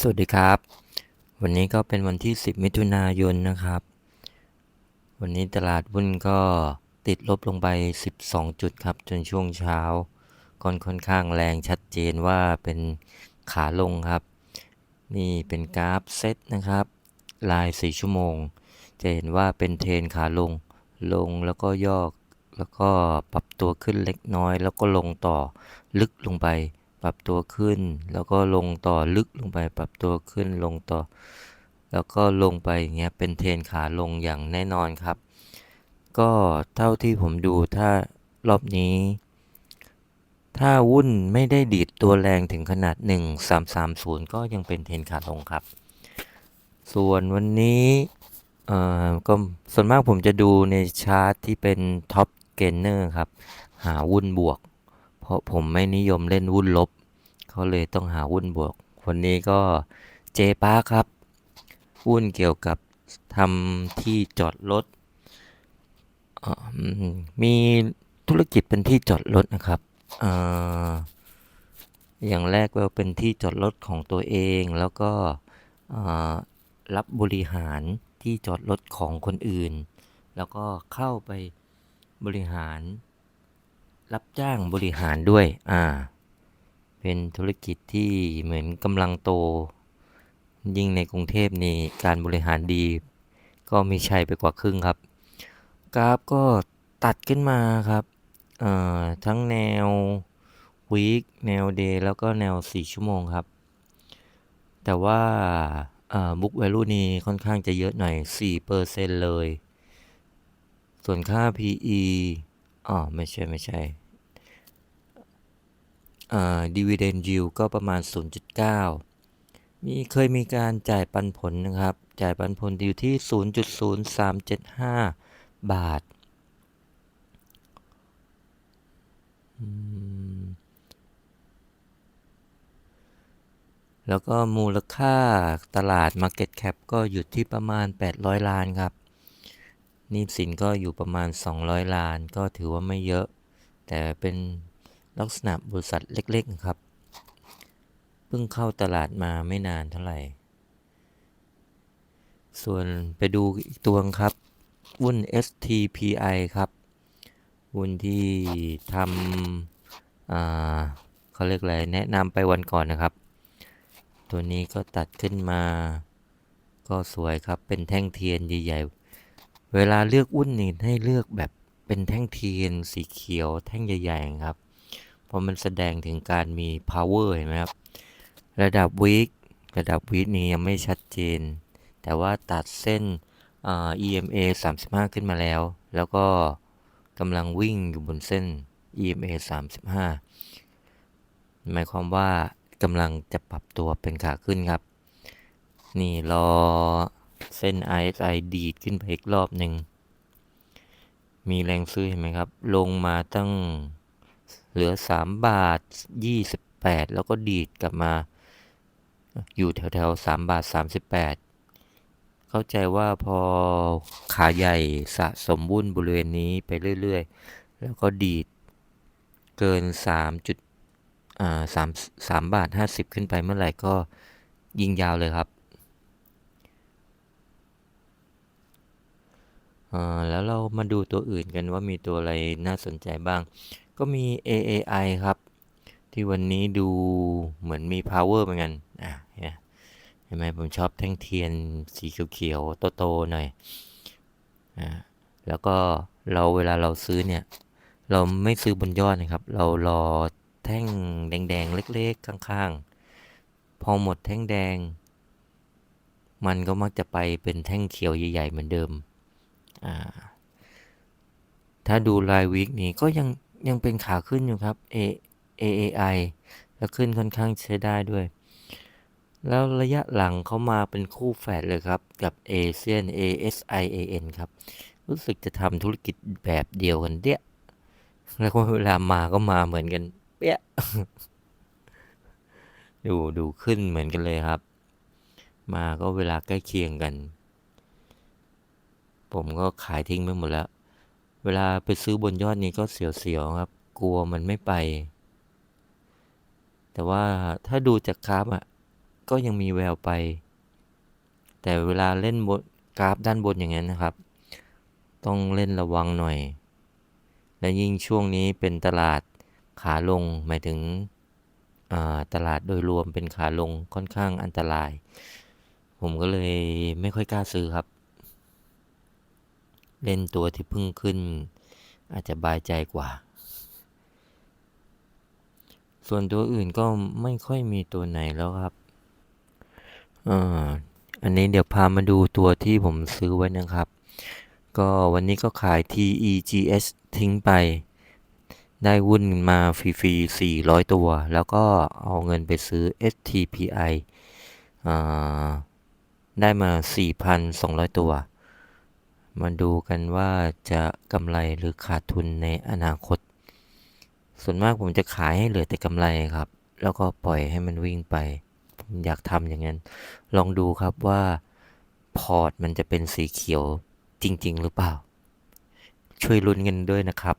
สวัสดีครับ วันนี้ก็เป็นวันที่ 10 มิถุนายนนะครับ วันนี้ตลาดหุ้นก็ติดลบลงไป 12 จุดครับ จนช่วงเช้าก่อนค่อนข้างแรงชัดเจนว่าเป็นขาลงครับ นี่เป็นกราฟเซตนะครับ ลาย 4 ชั่วโมง จะเห็นว่าเป็นเทรนขาลง ลงแล้วก็ยอแล้วก็ปรับตัวขึ้นเล็กน้อย แล้วก็ลงต่อลึกลงไป ปรับตัวขึ้น แล้วก็ลงต่อลึกลงไปปรับตัวขึ้นลงต่อ แล้วก็ลงไปอย่างเงี้ยเป็นเทนขาลงอย่างแน่นอนครับ ก็เท่าที่ผมดูถ้ารอบนี้ ถ้าวุ่นไม่ได้ดีดตัวแรงถึงขนาด 1330 ก็ยังเป็นเทนขาลงครับ ส่วนวันนี้เอ่อก็ส่วนมากผมจะดูในชาร์ตที่เป็นท็อปเกนเนอร์ครับ หาวุ่นบวก เพราะผมไม่นิยมเล่นวุ่นลบ เขาเลยต้องหาวุ่นบวกวันนี้ก็เจป้าครับ วุ่นเกี่ยวกับทำที่จอดรถ มีธุรกิจเป็นที่จอดรถนะครับออย่างแรกก็เป็นที่จอดรถของตัวเอง แล้วก็รับบริหารที่จอดรถของคนอื่น แล้วก็เข้าไปบริหาร รับจ้างบริหารด้วย อ่า เป็นธุรกิจที่เหมือนกำลังโต ยิ่งในกรุงเทพนี่การบริหารดี ก็มีชัยไปกว่าครึ่งครับ กราฟก็ตัดขึ้นมาครับเอ่อทั้งแนววีคแนวเดย์แล้วก็แนว 4 ชั่วโมงครับ แต่ว่าบุ๊กแวลูนี่ค่อนข้างจะเยอะหน่อย 4%เลย ส่วนค่า PE อ๋อไม่ใช่ไม่ใช่อ่า dividend yield ก็ประมาณ 0.9 มีเคยมีการจ่ายปันผลนะครับ จ่ายปันผลอยู่ที่ 0.0375 บาทแล้วก็มูลค่าตลาด Market Cap ก็อยู่ที่ประมาณ 800 ล้านครับ นี้สินก็อยู่ประมาณ 200 ล้าน ก็ถือว่าไม่เยอะ แต่เป็นลักษณะบริษัทเล็กๆครับ เพิ่งเข้าตลาดมาไม่นานเท่าไหร่ ส่วนไปดูอีกตัวครับหุ้น STPI ครับหุ้นที่ทำอ่าเขาเรียกอะไรแนะนำไปวันก่อนนะครับ ตัวนี้ก็ตัดขึ้นมา ก็สวยครับเป็นแท่งเทียนใหญ่ๆ เวลาเลือกหุ้นนี่ให้เลือกแบบเป็นแท่งเทียนสีเขียวแท่งใหญ่ๆครับ เพราะมันแสดงถึงการมี power เห็นไหมครับ ระดับวีคระดับวีคนี้ยังไม่ชัดเจน แต่ว่าตัดเส้น EMA 35 ขึ้นมาแล้ว แล้วก็กำลังวิ่งอยู่บนเส้น EMA 35 หมายความว่ากำลังจะปรับตัวเป็นขาขึ้นครับ นี่รอ เส้น RSI ดีดขึ้นไปอีกรอบหนึ่ง มีแรงซื้อเห็นไหมครับ ลงมาตั้งเหลือ 3 บาท 28 แล้วก็ดีดกลับมา อยู่แถวๆ 3 บาท 38 เข้าใจว่าพอขาใหญ่สะสมบุ้นบริเวณนี้ไปเรื่อยๆ แล้วก็ดีดเกิน3จุดอ่า3 3บาท 50 ขึ้นไปเมื่อไหร่ก็ยิงยาวเลยครับ อ่าแล้วเรามาดูตัวอื่นกันว่ามีตัวอะไรน่าสนใจบ้าง ก็มี AAI ครับ ที่วันนี้ดูเหมือนมี power เหมือนกันอะเห็นไหมผมชอบแท่งเทียนสีเขียวๆโตๆหน่อยอ่าแล้วก็เราเวลาเราซื้อเนี่ย เราไม่ซื้อบนยอดนะครับ เรารอแท่งแดงๆ เล็กๆ ข้างๆ พอหมดแท่งแดง มันก็มักจะไปเป็นแท่งเขียวใหญ่ๆ เหมือนเดิม ถ้าดูรายวิกนี้ก็ยังยังเป็นขาขึ้นอยู่ครับ A AAI แล้วขึ้นค่อนข้างใช้ได้ด้วย แล้วระยะหลังเขามาเป็นคู่แฝดเลยครับ กับ ASIAN ASIAN ครับ รู้สึกจะทำธุรกิจแบบเดียวกันเดี้ยแล้วเวลามาก็มาเหมือนกัน เปี้ยดูดูขึ้นเหมือนกันเลยครับ มาก็เวลาใกล้เคียงกัน ผมก็ขายทิ้งไปหมดแล้ว เวลาไปซื้อบนยอดนี้ก็เสียวๆครับ กลัวมันไม่ไป แต่ว่าถ้าดูจากคราฟอะ ก็ยังมีแววไป แต่เวลาเล่นบนกราฟด้านบนอย่างนั้นนะครับ ต้องเล่นระวังหน่อย และยิ่งช่วงนี้เป็นตลาดขาลงหมายถึงตลาดโดยรวมเป็นขาลงค่อนข้างอันตราย ผมก็เลยไม่ค่อยกล้าซื้อครับ เล่นตัวที่เพิ่งขึ้น อาจจะบายใจกว่า ส่วนตัวอื่นก็ไม่ค่อยมีตัวไหนแล้วครับอ่าอันนี้เดี๋ยวพามาดูตัวที่ผมซื้อไว้นะครับ ก็วันนี้ก็ขาย TEGS ทิ้งไป ได้หุ้นมาฟรีๆ 400 ตัว แล้วก็เอาเงินไปซื้อ STPI อได้มา 4,200 ตัว มาดูกันว่าจะกำไรหรือขาดทุนในอนาคต ส่วนมากผมจะขายให้เหลือแต่กำไรครับ แล้วก็ปล่อยให้มันวิ่งไป ผมอยากทำอย่างนั้น ลองดูครับว่าพอร์ตมันจะเป็นสีเขียวจริง ๆ หรือเปล่า ช่วยลุ้นกันด้วยนะครับ